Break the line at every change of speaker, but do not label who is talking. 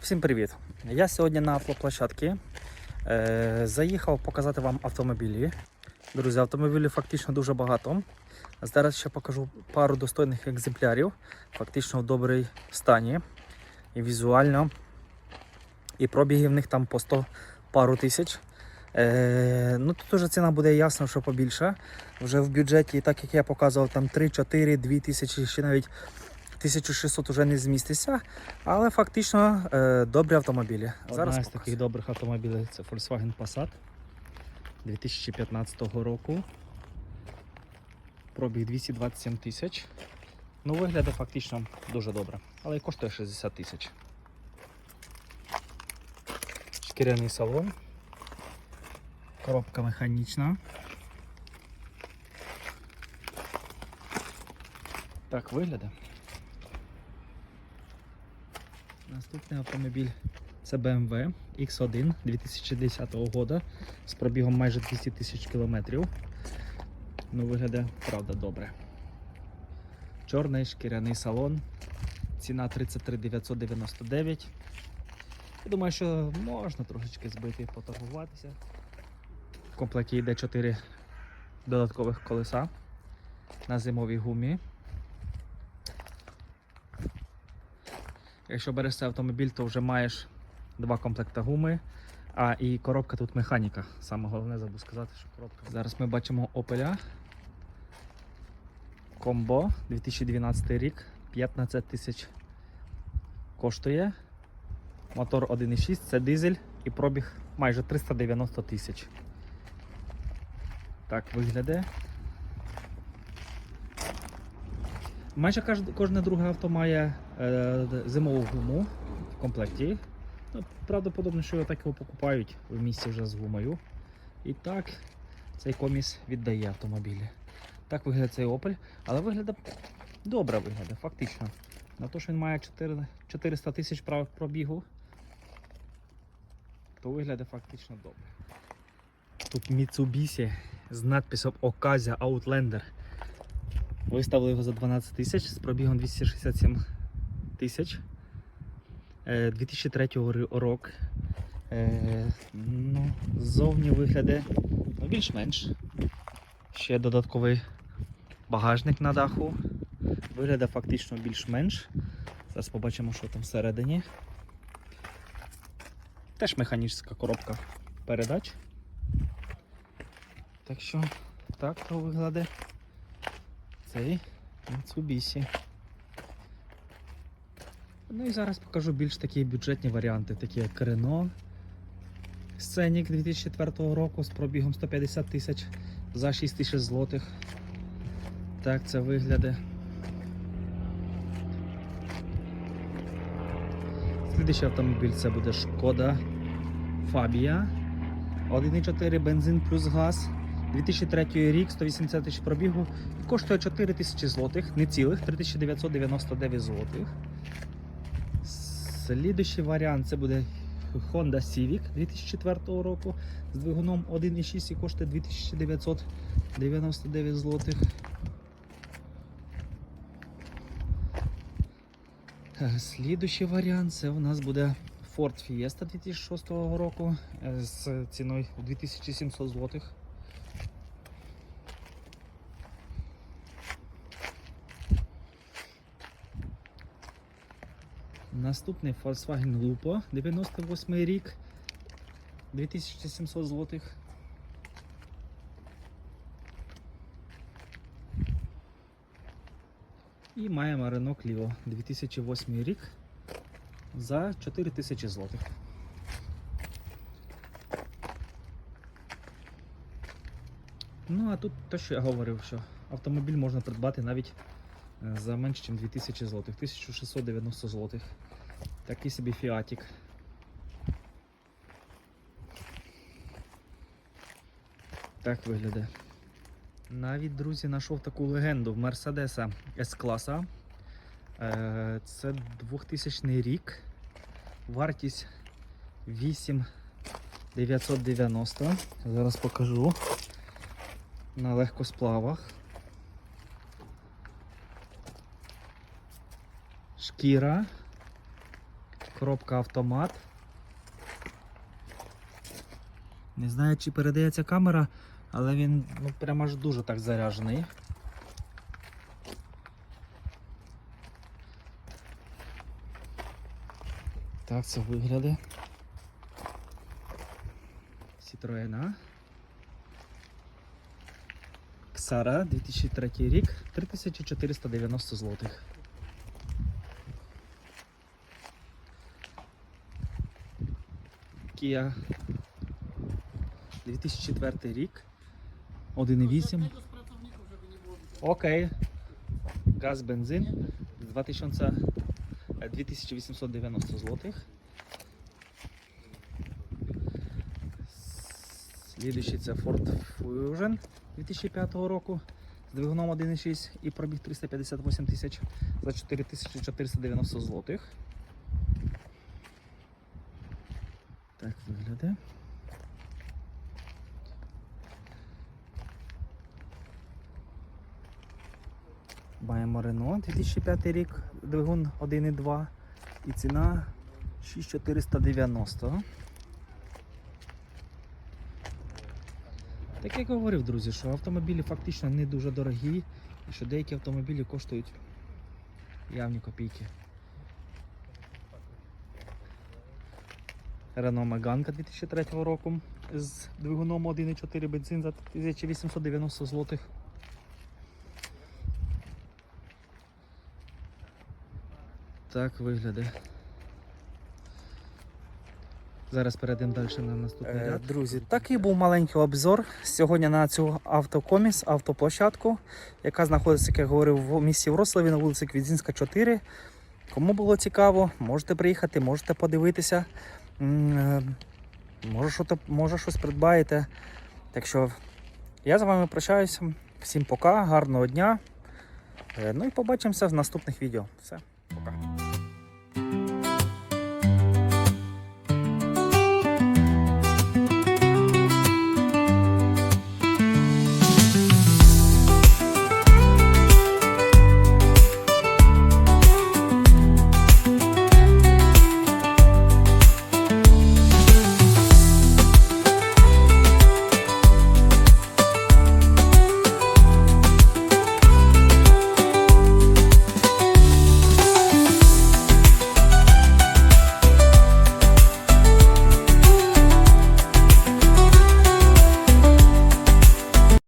Всім привіт! Я сьогодні на автоплощадці. Е, заїхав показати вам автомобілі. Друзі, автомобілів фактично дуже багато. Зараз ще покажу пару достойних екземплярів, фактично в добрій стані і візуально. І пробіги в них там по 100 пару тисяч. Е, ну тут вже ціна буде ясно, що побільше. Вже в бюджеті, так як я показував, там 3, 4, 2 тисячі, ще навіть 1600 вже не зміститься, але фактично е, добрі автомобілі.
Зараз
Зараз
з таких добрих автомобілів це Volkswagen Passat 2015 року. Пробіг 227 тисяч. Ну, виглядає фактично дуже добре, але і коштує 60 тисяч. Шкіряний салон. Коробка механічна. Так виглядає. Наступний автомобіль це BMW X1 2010 року з пробігом майже 200 тисяч кілометрів. Ну, виглядає, правда, добре. Чорний шкіряний салон. Ціна 33 999. Я думаю, що можна трошечки збити, поторгуватися. В комплекті йде 4 додаткових колеса на зимовій гумі. Якщо береш цей автомобіль, то вже маєш два комплекти гуми. А і коробка тут механіка. Саме головне забув сказати, що коробка. Зараз ми бачимо Opel Combo 2012 рік, 15 тисяч коштує. Мотор 1.6, це дизель і пробіг майже 390 тисяч. Так виглядає. Майже кожне, друге авто має е, зимову гуму в комплекті. Ну, правдоподобно, що його так його покупають в місті вже з гумою. І так цей коміс віддає автомобілі. Так виглядає цей Opel, але виглядає добре виглядає, фактично. На те, що він має 400 тисяч прав пробігу, то виглядає фактично добре. Тут Mitsubishi з надписом Ocasio Outlander. Виставили його за 12 тисяч з пробігом 267 тисяч. Е, 2003 ри- рок. Е, ну, ззовні виглядає ну, більш-менш. Ще додатковий багажник на даху. Виглядає фактично більш-менш. Зараз побачимо, що там всередині. Теж механічна коробка передач. Так що так то виглядає цей Mitsubishi. Ну і зараз покажу більш такі бюджетні варіанти, такі як Renault Scenic 2004 року з пробігом 150 тисяч за 6 тисяч злотих. Так це виглядає. Слідуючий автомобіль це буде Шкода Фабія. 1,4 бензин плюс газ. 2003 рік, 180 тисяч пробігу. Коштує 4 тисячі злотих, не цілих, 3999 злотих. Слідуючий варіант це буде Honda Civic 2004 року з двигуном 1,6 і коштує 2999 злотих. Слідуючий варіант це у нас буде Ford Fiesta 2006 року е, з ціною 2700 злотих. Наступний Volkswagen Lupo 98 рік 2700 злотих. І маємо Renault Clio 2008 рік за 4000 злотих. Ну, а тут те, що я говорив, що автомобіль можна придбати навіть за менше, ніж 2000 злотих, 1690 злотих. Такий собі фіатік. Так виглядає. Навіть, друзі, знайшов таку легенду Мерседеса С-класа. Е, Це 2000 рік. Вартість 8990. Зараз покажу. На легкосплавах. Шкіра. коробка автомат. Не знаю, чи передається камера, але він ну, прямо аж дуже так заряджений. Так це виглядає. Citroen. Ксара 2003 рік, 3490 злотих. Kia 2004 рік. 1,8. Окей. Газ, бензин. 2000, е, 2890 злотих. Слідуючий це Ford Fusion 2005 року з двигуном 1.6 і пробіг 358 тисяч за 4490 злотих. Так виглядає. Маємо Renault 2005 рік, двигун 1.2 і ціна 6490. Так як я говорив, друзі, що автомобілі фактично не дуже дорогі і що деякі автомобілі коштують явні копійки. Renault Megane 2003 року з двигуном 1.4 бензин за 1890 злотих. Так виглядає. Зараз перейдемо далі на наступний
Е,
ряд.
Друзі, такий був маленький обзор сьогодні на цю автокоміс, автоплощадку, яка знаходиться, як я говорив, в місті Вроцлаві на вулиці Квідзінська, 4. Кому було цікаво, можете приїхати, можете подивитися. Е, Може, що може щось придбаєте. Так що я з вами прощаюся. Всім пока, гарного дня. Е, Ну і побачимося в наступних відео. Все, пока.